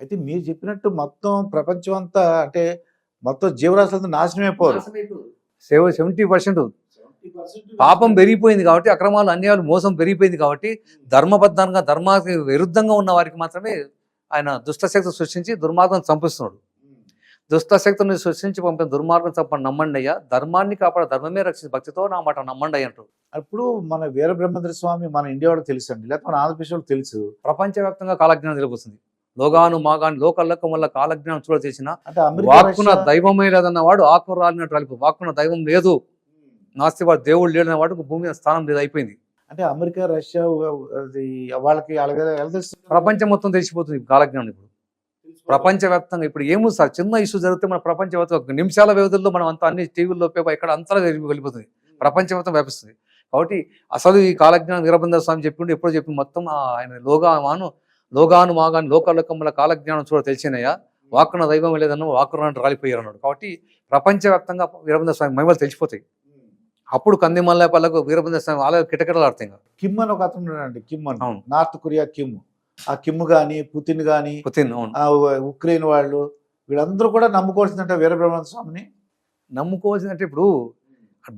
అయితే మీరు చెప్పినట్టు మొత్తం ప్రపంచం అంతా అంటే మొత్తం జీవరాశులంతా నాశనం అయిపోరు సేవ సెవెంటీ పర్సెంట్ పాపం పెరిగిపోయింది కాబట్టి అక్రమాలు అన్యాయాలు మోసం పెరిగిపోయింది కాబట్టి ధర్మబద్ధంగా ధర్మానికి విరుద్ధంగా ఉన్న వారికి మాత్రమే ఆయన దుష్టశక్తి సృష్టించి దుర్మార్గం చంపిస్తున్నాడు. దుష్టశక్తిని సృష్టించి పంపిన దుర్మార్గం చంపని నమ్మండి అయ్యా. ధర్మాన్ని కాపాడ ధర్మమే రక్షించి భక్తితో నా మాట నమ్మండి అయ్య అంటారు అప్పుడు మన వీరబ్రహ్మేంద్ర స్వామి మన ఇండియా వాళ్ళకి తెలుసు అండి. లేకపోతే మన ఆంధ్రప్రదేశ్ వాళ్ళకి తెలుసు. ప్రపంచవ్యాప్తంగా కాలజ్ఞానం తెలుపుతుంది లోగాను మాగాను లోకల్లకం వల్ల కాలజ్ఞానం చూడ చేసిన వాక్కున దైవమే లేదన్న వాడు ఆకు రాలినట్టు రాలిపో వాక్కున దైవం లేదు. నాస్తి వాడు దేవుడు లేడన్న వాడికి భూమి మీద స్థానం లేదు అయిపోయింది. అంటే అమెరికా రష్యా వాళ్ళకి ప్రపంచం మొత్తం తెలిసిపోతుంది కాలజ్ఞానం ఇప్పుడు. ప్రపంచవ్యాప్తంగా ఇప్పుడు ఏముంది సార్ చిన్న ఇష్యూ జరిగితే మన ప్రపంచవ్యాప్తంగా నిమిషాల వ్యవధుల్లో మనం అంతా అన్ని టీవీల్లో పేపర్ ఇక్కడ అంతా వెళ్ళి- వెళ్ళిపోతుంది. ప్రపంచవ్యాప్తం వ్యాపిస్తుంది. కాబట్టి అసలు ఈ కాలజ్ఞానం వీరభద్ర స్వామి చెప్పిండు ఎప్పుడో చెప్పి మొత్తం ఆయన లోగాను లోగాను మాగాను లోకలకమ్మల కాలజ్ఞానం చూడ తెలిసినయ్యా. వాక్కున దైవం లేదన్న వాక్కున రాలిపోయారు అన్నాడు కాబట్టి ప్రపంచవ్యాప్తంగా వీరభద్ర స్వామి మహిమలు తెలిసిపోతాయి. అప్పుడు కందిమల్ల పల్లకు వీరభద్ర స్వామి వాళ్ళ కిటకిటలాడతాయి కిమ్ అని ఒక అతను ఉన్నాడండి కిమ్ అని. అవును. North Korea Kim. ఆ కిమ్ గాని పుతిన్ గాని పుతిన్ ఉక్రెయిన్ వాళ్ళు వీళ్ళందరూ కూడా నమ్ముకోవాల్సిందంటే వీరబ్రహ్మేంద్ర స్వామిని నమ్ముకోవాల్సిందంటే ఇప్పుడు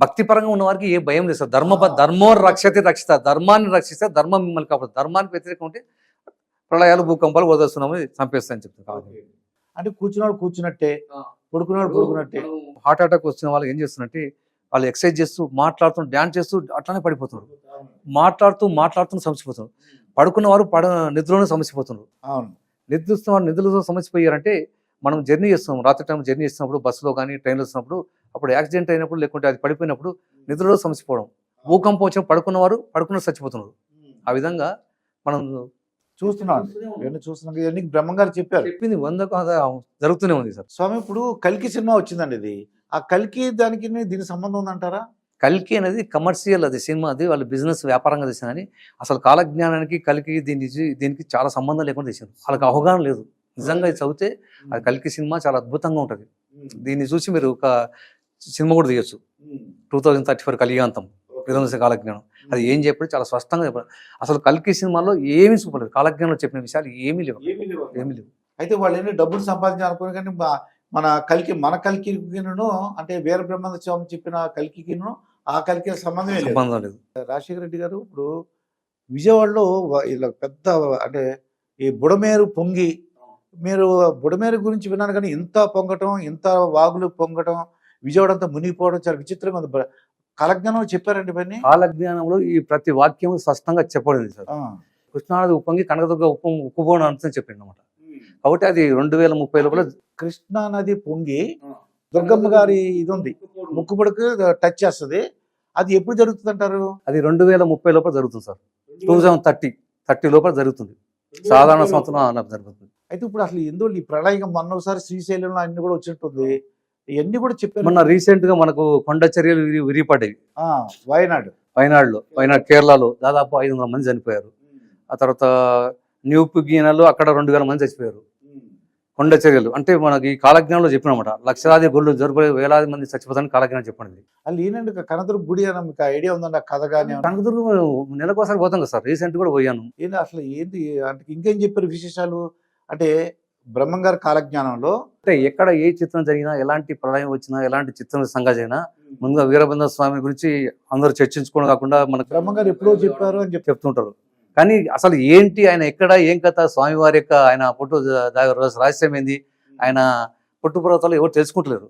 భక్తి పరంగా ఉన్న వారికి ఏ భయం లేదు సార్. ధర్మ ధర్మో రక్షతే రక్షిత ధర్మాన్ని రక్షిస్తే ధర్మం మిమ్మల్ని కాపాడు ధర్మానికి వ్యతిరేకం ఉంటే ప్రళయాలు భూకంపాలు వదిలేస్తున్నాము చంపేస్తాయని చెప్తాను అంటే కూర్చున్నాడు కూర్చున్నట్టే పడుకున్నాడు పడుకున్నట్టే. హార్ట్ అటాక్ వచ్చిన వాళ్ళు ఏం చేస్తున్నట్టే వాళ్ళు ఎక్సర్సైజ్ చేస్తూ మాట్లాడుతూ డ్యాన్స్ చేస్తూ అట్లానే పడిపోతున్నారు. మాట్లాడుతూ మాట్లాడుతూ సమసిపోతున్నారు పడుకున్న వారు పడ నిద్రలోనే సమసిపోతున్నారు అవును. నిద్రిస్తున్న వారు నిద్రలో సమసిపోయారంటే మనం జర్నీ చేస్తున్నాం. రాత్రి టైం జర్నీ చేస్తున్నప్పుడు బస్సులో కానీ ట్రైన్లో వస్తున్నప్పుడు అప్పుడు యాక్సిడెంట్ అయినప్పుడు లేకుంటే అది పడిపోయినప్పుడు నిద్రలో సమసిపోవడం భూకంపం వచ్చిన పడుకున్న వారు పడుకున్న చచ్చిపోతున్నారు ఆ విధంగా మనం చూస్తున్నాడు ఇవన్నీ చూస్తున్నాం ఇవన్నీ బ్రహ్మంగారు చెప్పారు. చెప్పింది వంద జరుగుతూనే ఉంది సార్. స్వామి ఇప్పుడు కల్కి సినిమా వచ్చిందండి ఇది. ఆ కల్కి దానికి దీనికి సంబంధం ఉందంటారా? కల్కి అనేది కమర్షియల్ అది సినిమా అది వాళ్ళు బిజినెస్ వ్యాపారంగా తీసిన కానీ అసలు కాలజ్ఞానానికి కలికి దీనికి దీనికి చాలా సంబంధం లేకుండా తీసారు వాళ్ళకి అవగాహన లేదు. నిజంగా ఇది చదివితే అది కలికి సినిమా చాలా అద్భుతంగా ఉంటుంది. దీన్ని చూసి మీరు ఒక సినిమా కూడా తీయొచ్చు. టూ థౌజండ్ థర్టీ ఫోర్ కలిగాంతం విధ్వంస కాలజ్ఞానం. అది ఏం చెప్పాడు చాలా స్పష్టంగా చెప్పాడు అసలు కల్కి సినిమాలో ఏమీ చూపలేదు కాలజ్ఞానంలో చెప్పిన విషయాలు ఏమీ లేవు. ఏమీ లేవు అయితే వాళ్ళు ఏంటి డబ్బులు సంపాదించాలనుకుని కానీ మన కలికి మన కలికిను అంటే వీర బ్రహ్మేంద్ర స్వామి చెప్పిన కలికిను ఆ కలికి సంబంధమే సంబంధం లేదు. రాజశేఖర రెడ్డి గారు ఇప్పుడు విజయవాడలో ఇలా పెద్ద అంటే ఈ బుడమేరు పొంగి మీరు బుడమేరు గురించి విన్నాను కానీ ఇంత పొంగటం ఇంత వాగులు పొంగటం విజయవాడ అంతా మునిగిపోవడం చాలా విచిత్రంగా ఉంది. బ- కాలజ్ఞానం చెప్పారండి ఇవన్నీ? కాలజ్ఞానంలో ఈ ప్రతి వాక్యం స్పష్టంగా చెప్పబడింది సార్. కృష్ణానది ఉప్పొంగి కనకదుర్గ ఉప్పు ఉప్పుబోన అంతం చెప్పింది అనమాట కాబట్టి అది రెండు వేల ముప్పై లోపల కృష్ణా నది పొంగి దుర్గమ్మ గారి ఇది ఉంది. ముక్కుపడికి టచ్ చేస్తుంది. అది ఎప్పుడు జరుగుతుంది అంటారు అది రెండు వేల ముప్పై లోపల జరుగుతుంది sir. Two thousand thirty thirty లోపల జరుగుతుంది. సాధారణ సంవత్సరం జరుగుతుంది. అయితే ఇప్పుడు అసలు ఎందుకు ఈ ప్రళయం మొన్న ఒకసారి శ్రీశైలంలో అన్ని కూడా వచ్చినట్టుంది? ఇవన్నీ కూడా చెప్పారు. మొన్న రీసెంట్గా మనకు కొండ చర్యలు విరి- వయనాడు. వయనాడులో వయనాడు కేరళలో దాదాపు ఐదు వందల మంది చనిపోయారు. ఆ తర్వాత న్యూ పుగీనాలో అక్కడ రెండు వేల మంది చచ్చిపోయారు. కొండ చర్యలు. అంటే మనకి ఈ కాలజ్ఞానంలో చెప్పినమాట లక్షలాది గొళ్ళు జరుపులే వేలాది మంది చచ్చిపోతారని కాలజ్ఞానం చెప్పండి అది కనదుర్గ గుడి అని మీకు ఐడియా ఉందండి కథ కానీ కనకదుర్గం నెలకోసారి పోతాం కదా సార్ రీసెంట్ కూడా పోయాను. ఏంటి అసలు ఏంటి అంటే ఇంకేం చెప్పారు విశేషాలు? అంటే బ్రహ్మంగారి కాలజ్ఞానంలో అంటే ఎక్కడ ఏ చిత్రం జరిగినా ఎలాంటి ప్రళయం వచ్చినా ఎలాంటి చిత్రం సంఘటన అయినా ముందుగా వీరభద్ర స్వామి గురించి అందరూ చర్చించుకోవడం కాకుండా మనకు బ్రహ్మంగారు ఎప్పుడో చెప్పారు అని చెప్పి చెప్తుంటారు. కానీ అసలు ఏంటి ఆయన ఎక్కడ ఏం కథ స్వామివారి యొక్క ఆయన పుట్టు రహస్యం ఏంది? ఆయన పుట్టుపర్వతాలు ఎవరు తెలుసుకుంటలేరు.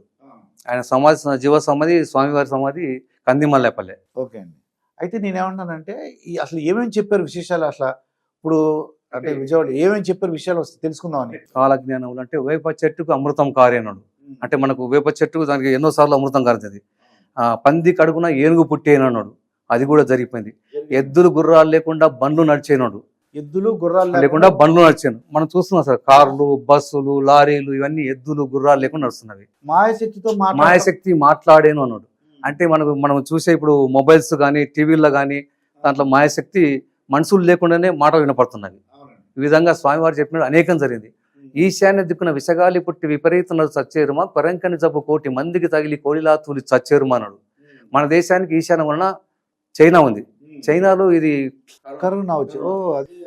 ఆయన సమాధి జీవ సమాధి స్వామివారి సమాధి కందిమల్లేపల్లె. ఓకే అండి. అయితే నేనేమంటానంటే ఈ అసలు ఏమేమి చెప్పారు విశేషాలు అసలు? ఇప్పుడు అంటే విజయవాడ ఏమేమి చెప్పారు విషయాలు వస్తే తెలుసుకుందామని. కాలజ్ఞానములు అంటే వేప చెట్టుకు అమృతం కారేనాడు. అంటే మనకు వేప చెట్టు దానికి ఎన్నో సార్లు అమృతం కారుతుంది. ఆ పంది కడుగున ఏనుగు పుట్టేనన్నాడు. అది కూడా జరిగిపోయింది. ఎద్దులు గుర్రాలు లేకుండా బండ్లు నడిచేనాడు. ఎద్దులు గుర్రాలు లేకుండా బండ్లు నడిచాను. మనం చూస్తున్నాం సార్ కార్లు బస్సులు లారీలు ఇవన్నీ ఎద్దులు గుర్రాలు లేకుండా నడుస్తున్నవి. మాయశక్తితో మాయశక్తి మాట్లాడేను అన్నాడు. అంటే మనకు మనం చూసే ఇప్పుడు మొబైల్స్ కానీ టీవీల్లో కానీ దాంట్లో మాయశక్తి మనుషులు లేకుండానే మాటలు వినపడుతున్నవి. ఈ విధంగా స్వామివారు చెప్పినట్టు అనేకం జరిగింది. ఈశాన్య దిక్కున విషగాలి పుట్టి విపరీతం చచ్చేరుమా కొరంకని జబ్బు కోటి మందికి తగిలి కోడిలా తూలి చచ్చేరుమా అన్నాడు. మన దేశానికి ఈశాన్యం వలన చైనా ఉంది. చైనాలో ఇది కరోనా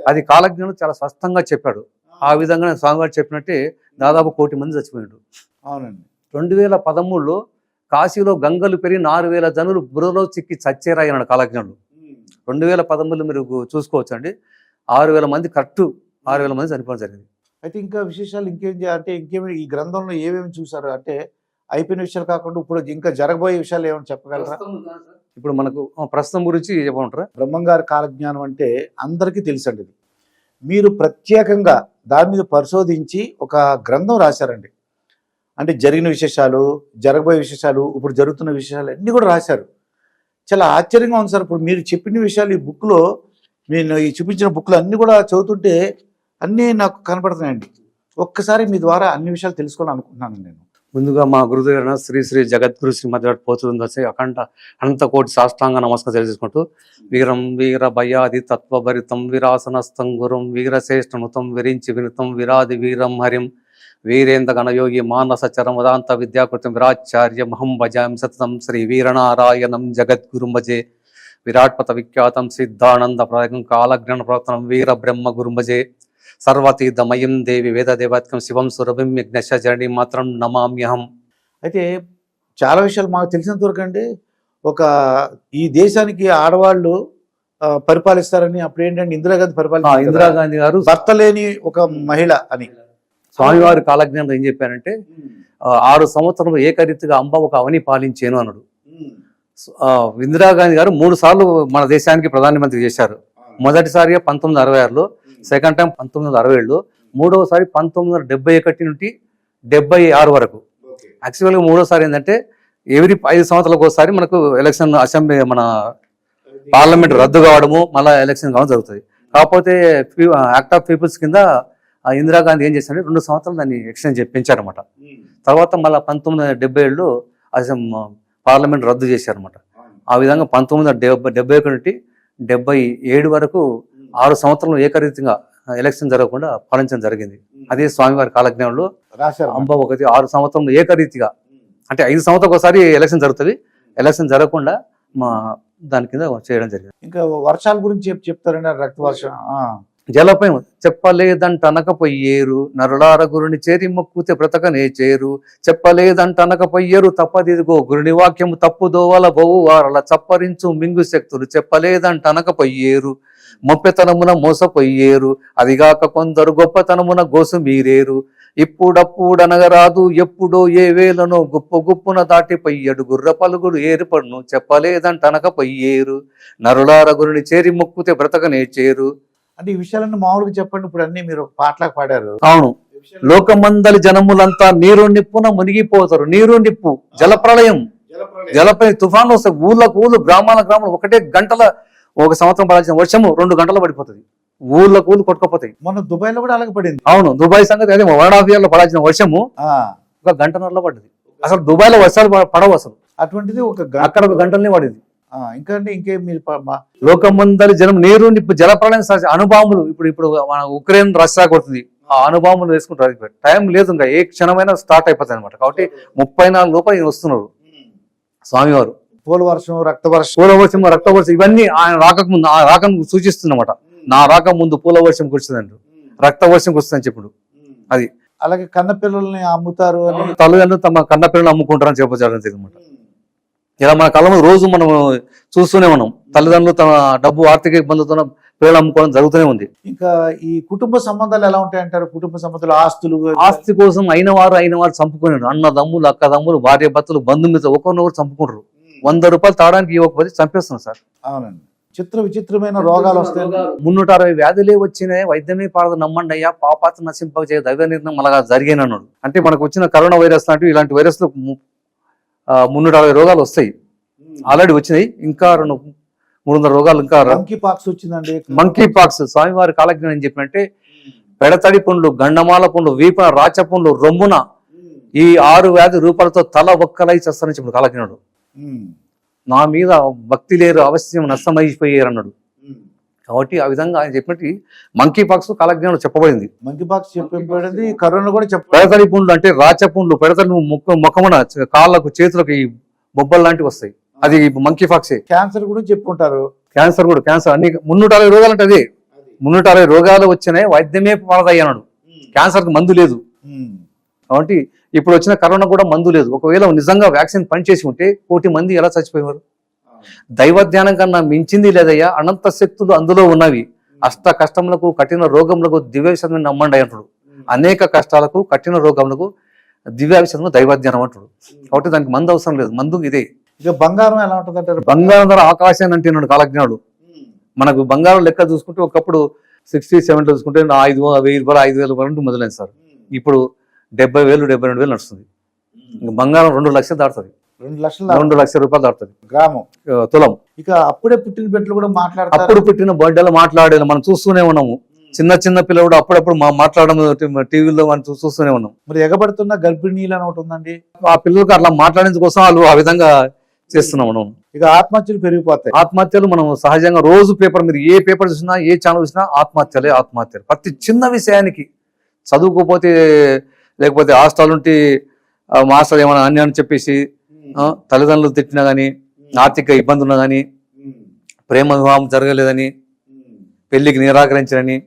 అది కాలజ్ఞానం చాలా స్పష్టంగా చెప్పాడు. ఆ. విధంగా స్వామివారు చెప్పినట్టే దాదాపు కోటి మంది చచ్చిపోయాడు అవునండి. రెండు వేల పదమూడులో కాశీలో గంగలు పెరిగి నాలుగు వేల జనులు బురలో చిక్కి చచ్చేరాయన్నాడు కాలజ్ఞుడు రెండు వేల పదమూడులో మీరు చూసుకోవచ్చు అండి ఆరు వేల మంది కరెక్ట్ ఆరు వేల మంది చనిపోవడం జరిగింది. అయితే ఇంకా విశేషాలు ఇంకేం అంటే ఇంకేమి ఈ గ్రంథంలో ఏమేమి చూసారు? అంటే అయిపోయిన విషయాలు కాకుండా ఇప్పుడు ఇంకా జరగబోయే విషయాలు ఏమైనా చెప్పగలరా? ఇప్పుడు మనకు ప్రస్తుతం గురించి చెప్పమంటారా? బ్రహ్మం గారి కాలజ్ఞానం అంటే అందరికీ తెలుసండి ఇది. మీరు ప్రత్యేకంగా దాని మీద పరిశోధించి ఒక గ్రంథం రాశారండి. అంటే జరిగిన విశేషాలు జరగబోయే విశేషాలు ఇప్పుడు జరుగుతున్న విశేషాలు అన్నీ కూడా రాశారు. చాలా ఆశ్చర్యంగా ఉంది సార్. ఇప్పుడు మీరు చెప్పిన విషయాలు ఈ బుక్లో నేను ఈ చూపించిన బుక్లు అన్నీ కూడా చదువుతుంటే అన్నీ నాకు కనపడుతున్నాయండి. ఒక్కసారి మీ ద్వారా అన్ని విషయాలు తెలుసుకోవాలని అనుకుంటున్నాను నేను. ముందుగా మా గురుదేవున శ్రీ శ్రీ జగద్గురు శ్రీ మధ్యవాడు పోతుంది అఖండ అనంత కోటి సాష్టాంగ నమస్కారం తెలియజేసుకుంటూ వీరం వీర భయాది తత్వభరితం వీరాసనస్థం గురం వీరశ్రేష్ఠనుతం విరించి వినుతం వీరాది వీరం హరిం వీరేంద్ర గణయోగి మానస చరమదాంత విద్యాకృతం విరాచార్య మహం భజాం సతతం శ్రీ వీరనారాయణం జగద్గురుం భజే విరాట్పత విఖ్యాతం సిద్ధానంద ప్రదకం కాలజ్ఞాన ప్రవర్తనం వీర బ్రహ్మ గురుం భజే సర్వతీర్థమయం దేవి వేదదేవత్కం శివం సురభిం యజ్ఞశ జరణి మాత్రం నమామ్యహం. అయితే చాలా విషయాలు మాకు తెలిసినంత వరకు అండి ఒక ఈ దేశానికి ఆడవాళ్ళు పరిపాలిస్తారని అప్పుడు ఏంటంటే ఇందిరాగాంధీ కదా. ఇందిరాగాంధీ గారు భర్త లేని ఒక మహిళ అని. స్వామివారి కాలజ్ఞానం ఏం చెప్పారంటే ఆరు సంవత్సరం ఏకరీతిగా అంబ ఒక అవని పాలించేను అన్నాడు. ఇందిరాగాంధీ గారు మూడు సార్లు మన దేశానికి ప్రధానమంత్రి చేశారు. మొదటిసారి పంతొమ్మిది వందల అరవై ఆరులో సెకండ్ టైం పంతొమ్మిది వందల అరవై ఏడులో మూడవసారి పంతొమ్మిది వందల డెబ్బై ఒకటి నుండి డెబ్బై ఆరు వరకు. యాక్చువల్గా మూడోసారి ఏంటంటే ఎవ్రీ ఐదు సంవత్సరాలకు ఒకసారి మనకు ఎలక్షన్ అసెంబ్లీ మన పార్లమెంట్ రద్దు కావడము మళ్ళీ ఎలక్షన్ కావడం జరుగుతుంది. కాకపోతే యాక్ట్ ఆఫ్ పీపుల్స్ కింద ఇందిరాగాంధీ ఏం చేశారంటే రెండు సంవత్సరాలు దాన్ని ఎక్స్టెండ్ పెంచారన్నమాట తర్వాత మళ్ళీ పంతొమ్మిది వందల డెబ్బై ఏడులో అసెం పార్లమెంట్ రద్దు చేశారన్నమాట. ఆ విధంగా పంతొమ్మిది వందల డెబ్బై డెబ్బై ఒకటి నుండి డెబ్బై ఏడు వరకు ఆరు సంవత్సరాలు ఏకరీతిగా ఎలక్షన్ జరగకుండా పాలించడం జరిగింది. అదే స్వామివారి కాలజ్ఞానంలో రాశారు. అంబ ఒకటి ఆరు సంవత్సరంలో ఏకరీతిగా అంటే ఐదు సంవత్సరాలకు ఒకసారి ఎలక్షన్ జరుగుతుంది. ఎలక్షన్ జరగకుండా మా దాని కింద చేయడం జరిగింది. ఇంకా వర్షాల గురించి చెప్ చెప్తారండి రక్త వర్షం. జలపై చెప్పలేదంట అనకపోయేరు నరులార గురుని చేరి మొక్కుతే బ్రతకనే చేరు. చెప్పలేదంట అనకపోయేరు తప్పదిదిగో గురుని వాక్యము తప్పు దోవల చప్పరించు మింగు శక్తులు చెప్పలేదంట అనకపోయేరు మొప్పెతనమున మోసపోయేరు అదిగాక కొందరు గొప్పతనమున గోసు మీరేరు. ఇప్పుడప్పుడనగరాదు ఎప్పుడో ఏ వేలనో గుప్పు గుప్పున దాటిపోయ్యడు గుర్ర పలుగుడు ఏర్పడును చెప్పలేదంట అనకపోయేరు నరులార గురుని చేరి మొక్కుతే బ్రతకనే చేరు. అంటే ఈ విషయాలన్నీ మామూలుగా చెప్పండి. ఇప్పుడు అన్ని మీరు ఒక పాటలాగా పాడారు. అవును. లోకమందలి జనములంతా నీరు నిప్పున మునిగిపోతారు. నీరు నిప్పు జలప్రళయం జలప్రళయం తుఫాన్లు వస్తాయి. ఊళ్ళకు ఊళ్ళు గ్రామాల గ్రామాలు ఒకటే గంటల ఒక సంవత్సరం పడాల్సిన వర్షము రెండు గంటలు పడిపోతుంది. ఊళ్ళకు ఊళ్ళు కొట్టుకుపోతాయి. మొన్న దుబాయ్లో కూడా అలాగే పడింది. అవును దుబాయ్ సంగతి అదే. వన్ హాఫ్ ఇయర్లో పడాల్సిన వర్షము ఒక గంటన్నరలో పడ్డది. అసలు దుబాయ్లో వర్షాలు పడ- పడవు అసలు. అటువంటిది ఒక అక్కడ ఒక గంటలనే పడింది. ఇంకా అంటే ఇంకేం మీరు లోకమందలి జనం నీరు నిప్పు జలప్రళయం అణుబాంబులు ఇప్పుడు ఇప్పుడు మన ఉక్రెయిన్ రష్యా కొడుతుంది. ఆ అణుబాంబులు వేసుకుంటారు. టైం లేదు ఇంకా ఏ క్షణమైనా స్టార్ట్ అయిపోతుంది అనమాట కాబట్టి ముప్పై నాలుగు లోపల వస్తున్నారు. స్వామివారు. పూల వర్షం రక్త వర్షం పూలవర్షం రక్తవర్షం ఇవన్నీ ఆయన రాకకు ముందు ఆ రాకను సూచిస్తుందన్నమాట. నా రాక ముందు పూలవర్షం కురుస్తుందండి రక్తవర్షం కురుస్తుందని చెప్పుడు అది. అలాగే కన్న పిల్లల్ని అమ్ముతారు అని? తల్లిదండ్రులు తమ కన్న పిల్లలు అమ్ముకుంటారని చెప్పడం అనమాట ఇలా మన కళ్ళ ముందు రోజు మనం చూస్తూనే ఉన్నాం. తల్లిదండ్రులు తమ డబ్బు ఆర్థిక ఇబ్బందులతో పిల్లలు అమ్ముకోవడం జరుగుతూనే ఉంది. ఇంకా ఈ కుటుంబ సంబంధాలు ఎలా ఉంటాయంటారు కుటుంబ సంబంధాలు ఆస్తులు? ఆస్తి కోసం అయిన వారు అయిన వారు చంపుకున్నారు అన్న దమ్ములు అక్క దమ్ములు భార్య భర్తలు బంధుమిత్రులు ఒకరినొకరు చంపుకుంటారు. వంద రూపాయలు తాగడానికి ఇవ్వకపోతే చంపేస్తున్నారు సార్. అవునండి. చిత్ర విచిత్రమైన రోగాలు వస్తాయి. మున్నూట అరవై వ్యాధులే వచ్చినాయి వైద్యమే పాడదు. నమ్మండి అయ్యా పాపాత నశింపక చేయ దైవ నిర్ణయం అలాగా జరిగాను అన్నాడు అంటే మనకు వచ్చిన కరోనా వైరస్ లాంటివి ఇలాంటి వైరస్లు మున్నూట అరవై రోగాలు వస్తాయి. ఆల్రెడీ వచ్చినాయి. ఇంకా రెండు మూడు వందల రోగాలు ఇంకా మంకీ పాక్స్ వచ్చిందండి. మంకీ పాక్స్ స్వామివారి కాలజ్ఞానం ఏం చెప్పినట్టే పెడతడి పుండ్లు గండమాల పుండ్లు వీపున రాచ పుండ్లు రొమ్మున ఈ ఆరు వ్యాధి రూపాలతో తల ఒక్కలై చేస్తారని చెప్పాడు కాలజ్ఞానుడు. నా మీద భక్తి లేరు అవశ్యం నష్టమైపోయారు అన్నాడు కాబట్టి ఆ విధంగా ఆయన చెప్పినట్టు మంకీ పాక్స్ కాలజ్ఞానం చెప్పబడింది. మంకీ పాక్స్ చెప్పబడింది కరోనా కూడా చెప్ప పెడతడి పుండ్లు అంటే రాచ పుండ్లు ముక్క ముఖమున కాళ్ళకు చేతులకు ఈ బొబ్బలు లాంటివి వస్తాయి. అది మంకీ పాక్సే క్యాన్సర్ గురించి చెప్పుకుంటారు. క్యాన్సర్ కూడా క్యాన్సర్ అన్ని మున్నూట అరవై రోగాలు అంటే అదే. మున్నూట అరవై రోగాలు వచ్చినాయి వైద్యమే పడదయ్యి అన్నాడు. క్యాన్సర్కి మందు లేదు. కాబట్టి ఇప్పుడు వచ్చిన కరోనా కూడా మందు లేదు. ఒకవేళ నిజంగా వ్యాక్సిన్ పనిచేసి ఉంటే కోటి మంది ఎలా చచ్చిపోయేవారు? దైవ ధ్యానం కన్నా మించింది లేదయ్యా అనంత శక్తులు అందులో ఉన్నవి. అష్ట కష్టములకు కఠిన రోగములకు దివ్యవిషయం నమ్మండి అంటాడు. అనేక కష్టాలకు కఠిన రోగములకు దివ్యావిషయం దైవధ్యానం అంటాడు. కాబట్టి దానికి మందు అవసరం లేదు. మందు ఇదే. ఇక బంగారం ఎలా ఉంటుంది బంగారం ధర ఆకాశాన్ని అంటున్నాడు కాలజ్ఞానుడు. మనకు బంగారం లెక్క చూసుకుంటే ఒకప్పుడు సిక్స్టీ సెవెంటీ చూసుకుంటే ఐదు వెయ్యి రూపాయలు ఐదు వేల రూపాయలు మొదలైంది సార్. ఇప్పుడు డెబ్బై వేలు డెబ్బై రెండు వేలు నడుస్తుంది. ఇంకా బంగారం రెండు లక్షలు దాటుతుంది. రెండు లక్షల రెండు లక్షల రూపాయలు దాటుతుంది. గ్రామం. తులం. ఇక అప్పుడే పుట్టిన బిడ్డలు కూడా మాట్లాడతారు. అప్పుడు పుట్టిన బర్త్డేలో మాట్లాడేది మనం చూస్తూనే ఉన్నాము. చిన్న చిన్న పిల్లలు అప్పుడప్పుడు మా మాట్లాడడం టీవీలో మనం చూస్తూనే ఉన్నాం. మరి ఎగబడుతున్న గర్భిణీలు అని ఒకటి ఉందండి. ఆ పిల్లలకి అట్లా మాట్లాడేందుకు కోసం వాళ్ళు ఆ విధంగా చేస్తున్నాం మనం. ఇక ఆత్మహత్యలు పెరిగిపోతాయి. ఆత్మహత్యలు మనం సహజంగా రోజు పేపర్ మీరు ఏ పేపర్ చూసినా ఏ ఛానల్ చూసినా ఆత్మహత్యలే ఆత్మహత్యలు. ప్రతి చిన్న విషయానికి చదువుకోపోతే లేకపోతే హాస్టల్ ఉంటే మాస్టర్ ఏమైనా అన్ని అని చెప్పేసి తల్లిదండ్రులు తిట్టినా కానీ ఆర్థిక ఇబ్బంది ఉన్నా కానీ ప్రేమ వివాహం జరగలేదని పెళ్ళికి నిరాకరించరని